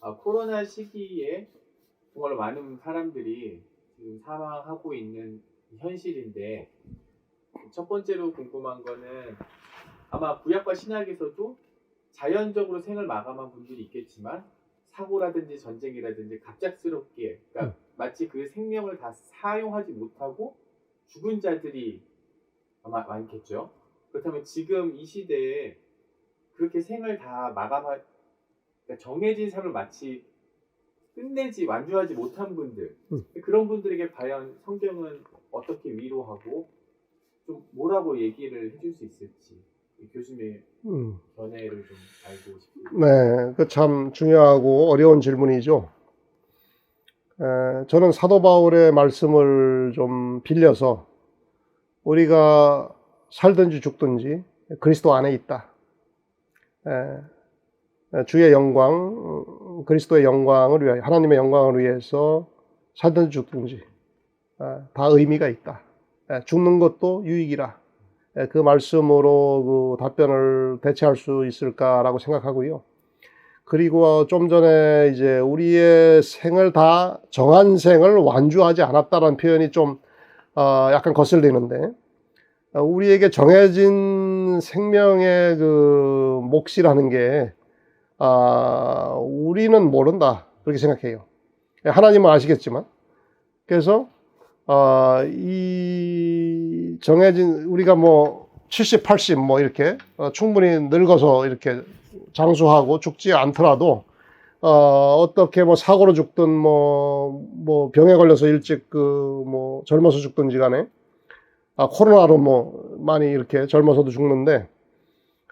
아, 코로나 시기에 정말 많은 사람들이 지금 사망하고 있는 현실인데 첫 번째로 궁금한 거는 아마 구약과 신약에서도 자연적으로 생을 마감한 분들이 있겠지만 사고라든지 전쟁이라든지 갑작스럽게 그러니까 마치 그 생명을 다 사용하지 못하고 죽은 자들이 아마 많겠죠. 그렇다면 지금 이 시대에 그렇게 생을 다 마감할 그러니까 정해진 삶을 마치 끝내지 완주하지 못한 분들 음. 그런 분들에게 과연 성경은 어떻게 위로하고 좀 뭐라고 얘기를 해줄 수 있을지 이 교수님의 음. 견해를 좀 알고 싶습니다. 네, 그 참 중요하고 어려운 질문이죠. 에, 저는 사도 바울의 말씀을 좀 빌려서 우리가 살든지 죽든지 그리스도 안에 있다. 에, 주의 영광, 음, 그리스도의 영광을 위하여, 하나님의 영광을 위해서 살든지 죽든지 아, 다 의미가 있다. 에, 죽는 것도 유익이라. 에, 그 말씀으로 그 답변을 대체할 수 있을까라고 생각하고요. 그리고 좀 전에 이제 우리의 생을 다 정한 생을 완주하지 않았다라는 표현이 좀 어, 약간 거슬리는데 어, 우리에게 정해진 생명의 그 몫이라는 게 아, 우리는 모른다 그렇게 생각해요. 하나님은 아시겠지만 그래서 어, 이 정해진 우리가 뭐 70, 80 뭐 이렇게 어, 충분히 늙어서 이렇게 장수하고 죽지 않더라도 어, 어떻게 뭐 사고로 죽든 뭐, 뭐 병에 걸려서 일찍 그 뭐 젊어서 죽든지 간에 아, 코로나로 뭐 많이 이렇게 젊어서도 죽는데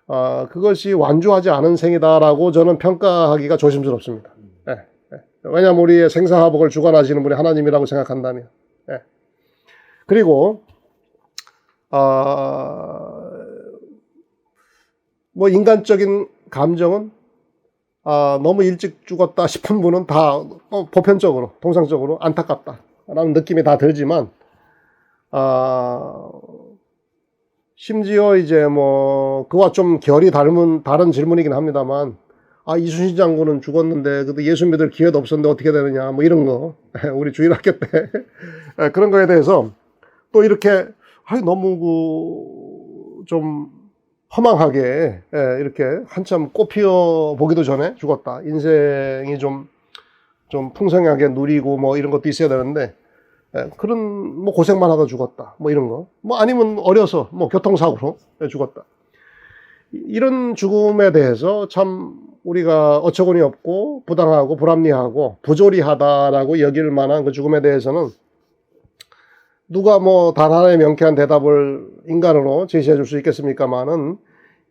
아, 그것이 완주하지 않은 생이다라고 저는 평가하기가 조심스럽습니다. 예, 예. 왜냐하면 우리의 생사화복을 주관하시는 분이 하나님이라고 생각한다면. 예. 그리고 아, 뭐 인간적인 감정은 아, 너무 일찍 죽었다 싶은 분은 다 어, 보편적으로 통상적으로 안타깝다라는 느낌이 다 들지만 아, 심지어 이제 뭐 그와 좀 결이 다른 다른 질문이긴 합니다만 아 이순신 장군은 죽었는데 그래도 예수 믿을 기회도 없었는데 어떻게 되느냐 뭐 이런 거. 우리 주일학교 때. 예, 그런 거에 대해서 또 이렇게 아 너무 그좀 허망하게 예, 이렇게 한참 꽃 피어 보기도 전에 죽었다. 인생이 좀좀 풍성하게 누리고 뭐 이런 것도 있어야 되는데 예, 그런 뭐 고생만 하다 죽었다 뭐 이런 거 뭐 아니면 어려서 뭐 교통사고로 예, 죽었다 이- 이런 죽음에 대해서 참 우리가 어처구니 없고 부당하고 불합리하고 부조리하다라고 여길 만한 그 죽음에 대해서는 누가 뭐 단 하나의 명쾌한 대답을 인간으로 제시해 줄 수 있겠습니까만은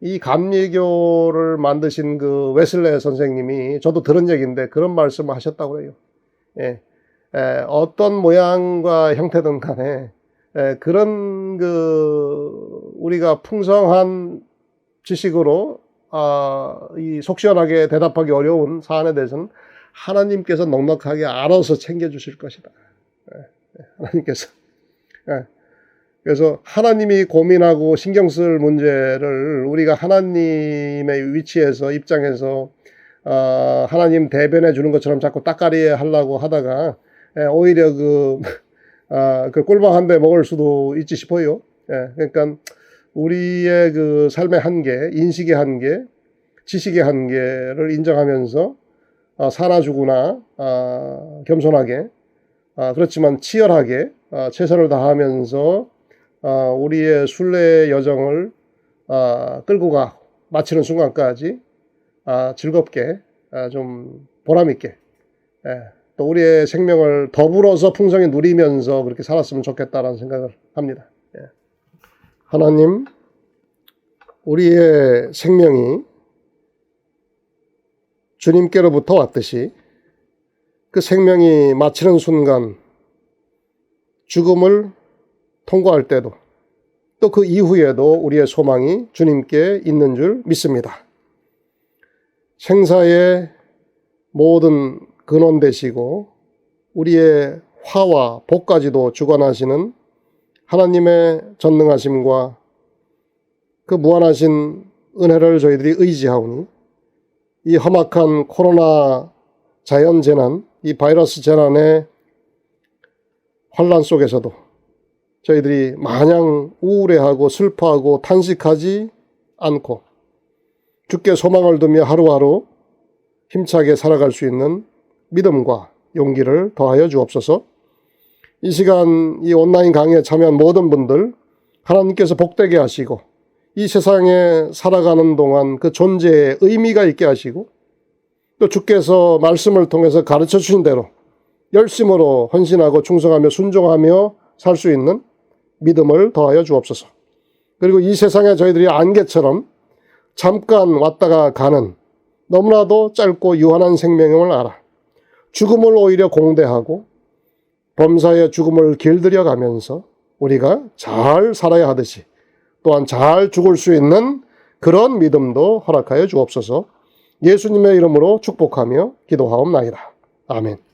이 감리교를 만드신 그 웨슬레 선생님이 저도 들은 얘기인데 그런 말씀을 하셨다고 그래요. 예. 에, 어떤 모양과 형태든 간에 에, 그런 그 우리가 풍성한 지식으로 아, 이 속시원하게 대답하기 어려운 사안에 대해서는 하나님께서 넉넉하게 알아서 챙겨 주실 것이다. 하나님께서. 예. 그래서 하나님이 고민하고 신경 쓸 문제를 우리가 하나님의 위치에서 입장에서 어, 하나님 대변해 주는 것처럼 자꾸 따까리 하려고 하다가 예, 오히려 그, 아, 그 꿀밤 한 대 먹을 수도 있지 싶어요. 예, 그러니까 우리의 그 삶의 한계, 인식의 한계, 지식의 한계를 인정하면서 아, 살아주구나, 아, 겸손하게, 아, 그렇지만 치열하게 아, 최선을 다하면서 아, 우리의 순례 여정을 아, 끌고 가 마치는 순간까지 아, 즐겁게 아, 좀 보람 있게 예, 또 우리의 생명을 더불어서 풍성히 누리면서 그렇게 살았으면 좋겠다라는 생각을 합니다. 예. 하나님, 우리의 생명이 주님께로부터 왔듯이 그 생명이 마치는 순간 죽음을 통과할 때도 또 그 이후에도 우리의 소망이 주님께 있는 줄 믿습니다. 생사의 모든 근원 되시고 우리의 화와 복까지도 주관하시는 하나님의 전능하심과 그 무한하신 은혜를 저희들이 의지하오니 이 험악한 코로나 자연 재난, 이 바이러스 재난의 환란 속에서도 저희들이 마냥 우울해하고 슬퍼하고 탄식하지 않고 주께 소망을 두며 하루하루 힘차게 살아갈 수 있는 믿음과 용기를 더하여 주옵소서. 이 시간 이 온라인 강의에 참여한 모든 분들 하나님께서 복되게 하시고 이 세상에 살아가는 동안 그 존재에 의미가 있게 하시고 또 주께서 말씀을 통해서 가르쳐 주신 대로 열심으로 헌신하고 충성하며 순종하며 살 수 있는 믿음을 더하여 주옵소서. 그리고 이 세상에 저희들이 안개처럼 잠깐 왔다가 가는 너무나도 짧고 유한한 생명을 알아. 죽음을 오히려 공대하고 범사의 죽음을 길들여 가면서 우리가 잘 살아야 하듯이 또한 잘 죽을 수 있는 그런 믿음도 허락하여 주옵소서 예수님의 이름으로 축복하며 기도하옵나이다. 아멘.